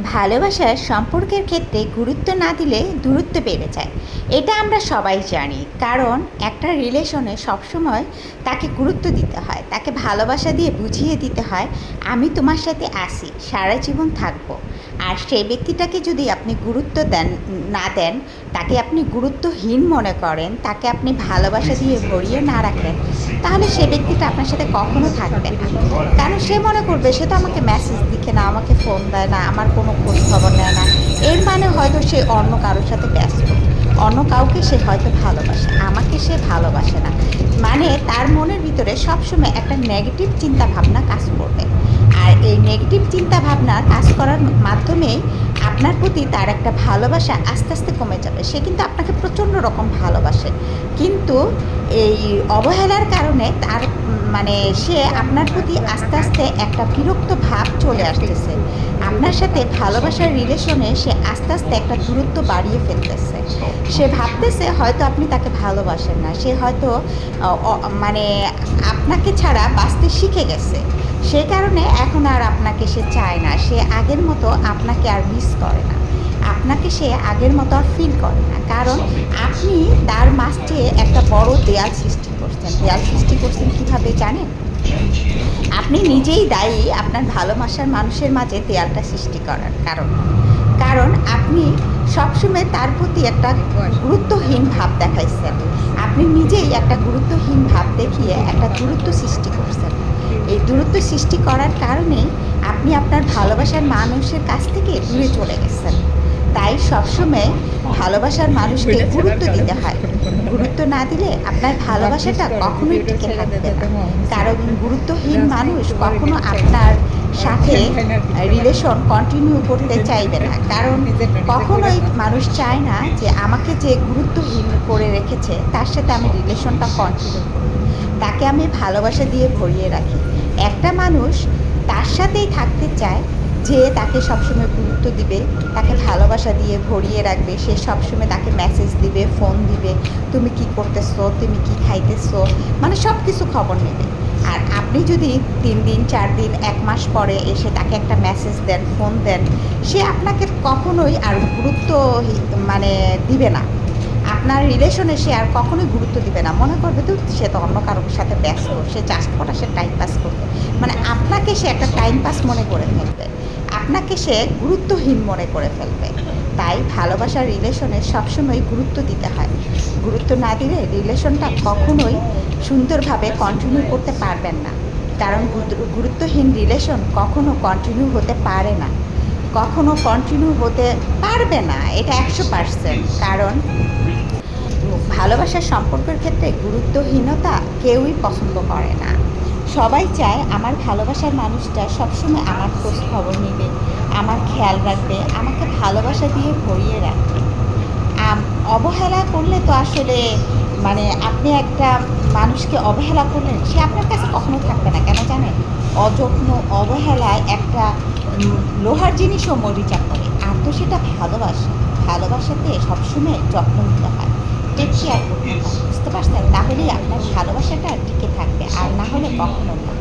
ভালোবাসার সম্পর্কের ক্ষেত্রে গুরুত্ব না দিলে দূরত্ব বেড়ে যায়। এটা আমরা সবাই জানি। কারণ একটা রিলেশনে সবসময় তাকে গুরুত্ব দিতে হয়, তাকে ভালোবাসা দিয়ে বুঝিয়ে দিতে হয়, আমি তোমার সাথে আসি সারা জীবন থাকব। আর সেই ব্যক্তিটাকে যদি আপনি গুরুত্ব দেন, না দেন, তাকে আপনি গুরুত্বহীন মনে করেন, তাকে আপনি ভালোবাসা দিয়ে ভরিয়ে না রাখেন, তাহলে সে ব্যক্তিটা আপনার সাথে কখনো থাকবে না। কারণ সে মনে করবে, সে তো আমাকে মেসেজ দিকে না, আমাকে ফোন দেয় না, আমার কোনো খোঁজ খবর নেয় না। এর মানে হয়তো সে অন্য কারোর সাথে ব্যস্ত। অন্য কাউকে সে হয়তো ভালোবাসে, আমাকে সে ভালোবাসে না। মানে তার মনের ভিতরে সবসময় একটা নেগেটিভ চিন্তা ভাবনা কাজ করবে। আর এই নেগেটিভ চিন্তা ভাবনা কাজ করার মাধ্যমে আপনার প্রতি তার একটা ভালোবাসা আস্তে আস্তে কমে যাবে। সে কিন্তু আপনাকে প্রচণ্ড রকম ভালোবাসে। কিন্তু এই অবহেলার কারণে তার মানে সে আপনার প্রতি আস্তে আস্তে একটা বিরক্ত ভাব চলে আসতেছে। আপনার সাথে ভালোবাসার রিলেশনে সে আস্তে আস্তে একটা দূরত্ব বাড়িয়ে ফেলতেছে। সে ভাবতেছে হয়তো আপনি তাকে ভালোবাসেন না। সে হয়তো মানে আপনাকে ছাড়া বাঁচতে শিখে গেছে। সেই কারণে এখন আর আপনাকে সে চায় না। সে আগের মতো আপনাকে আর মিস করে না। আপনাকে সে আগের মতো আর ফিল করে না। কারণ আপনি তার মাঝে একটা বড় দেয়াল সৃষ্টি করছেন। দেয়াল সৃষ্টি করছেন কীভাবে জানেন? আপনি নিজেই দায়ী আপনার ভালোবাসার মানুষের মাঝে দেয়ালটা সৃষ্টি করার কারণ। কারণ আপনি সবসময় তার প্রতি একটা গুরুত্বহীন ভাব দেখাইছেন। আপনি নিজেই একটা গুরুত্বহীন ভাব দেখিয়ে একটা গুরুত্ব সৃষ্টি করছেন। এই দূরত্ব সৃষ্টি করার কারণে আপনি আপনার ভালোবাসার মানুষের কাছ থেকে দূরে চলে গেছেন। তাই সবসময় ভালোবাসার মানুষকে গুরুত্ব দিতে হয়। গুরুত্ব না দিলে আপনার ভালোবাসাটা কখনোই টিকে থাকবে না। কারণ গুরুত্বহীন মানুষ কখনো আপনার সাথে রিলেশন কন্টিনিউ করতে চাইবে না। কারণ কখনোই মানুষ চায় না যে আমাকে যে গুরুত্বহীন করে রেখেছে তার সাথে আমি রিলেশনটা কন্টিনিউ করব তাকে আমি ভালোবাসা দিয়ে ভরিয়ে রাখি। একটা মানুষ তার সাথেই থাকতে চায় যে তাকে সবসময় গুরুত্ব দিবে, তাকে ভালোবাসা দিয়ে ভরিয়ে রাখবে, সে সবসময় তাকে মেসেজ দিবে ফোন দিবে, তুমি কি করতেছো? তুমি কি খাইতেছো? মানে সব কিছু খবর নেবে। আর আপনি যদি তিন দিন, চার দিন, এক মাস পরে এসে তাকে একটা মেসেজ দেন ফোন দেন, সে আপনাকে কখনোই আর গুরুত্ব মানে দিবে না। আপনার রিলেশনে সে আর কখনোই গুরুত্ব দিবে না। মনে করবে তো সে তো অন্য কারোর সাথে ব্যস্ত, সে করা সে টাইম পাস করবে। মানে আপনাকে সে একটা টাইম পাস মনে করে ফেলবে। আপনাকে সে গুরুত্বহীন মনে করে ফেলবে। তাই ভালোবাসার রিলেশনে সবসময় গুরুত্ব দিতে হয়। গুরুত্ব না দিলে রিলেশনটা কখনোই সুন্দরভাবে কন্টিনিউ করতে পারবেন না। কারণ গুরুত্বহীন রিলেশন কখনো কন্টিনিউ হতে পারে না। কখনো কন্টিনিউ হতে পারবে না, এটা একশো পার্সেন্ট কারণ ভালোবাসার সম্পর্কের ক্ষেত্রে গুরুত্বহীনতা কেউই পছন্দ করে না। সবাই চায় আমার ভালোবাসার মানুষটা সবসময় আমার খোঁজ খবর নেবে, আমার খেয়াল রাখবে, আমাকে ভালোবাসা দিয়ে ভরিয়ে রাখবে। অবহেলা করলে তো আসলে মানে আপনি একটা মানুষকে অবহেলা করলেন, সে আপনার কাছে কখনো থাকবে না, কেন জানেন? অযত্ন, অবহেলায় একটা লোহার জিনিসও মরিচা করে আর তো সেটা ভালোবাসা। ভালোবাসাতে সবসময় যত্ন নিতে হয়। টেক কেয়ার করতে বুঝতে পারছেন? তাহলেই আপনার ভালোবাসাটা টিকে থাকবে আর না হলে কখনো না।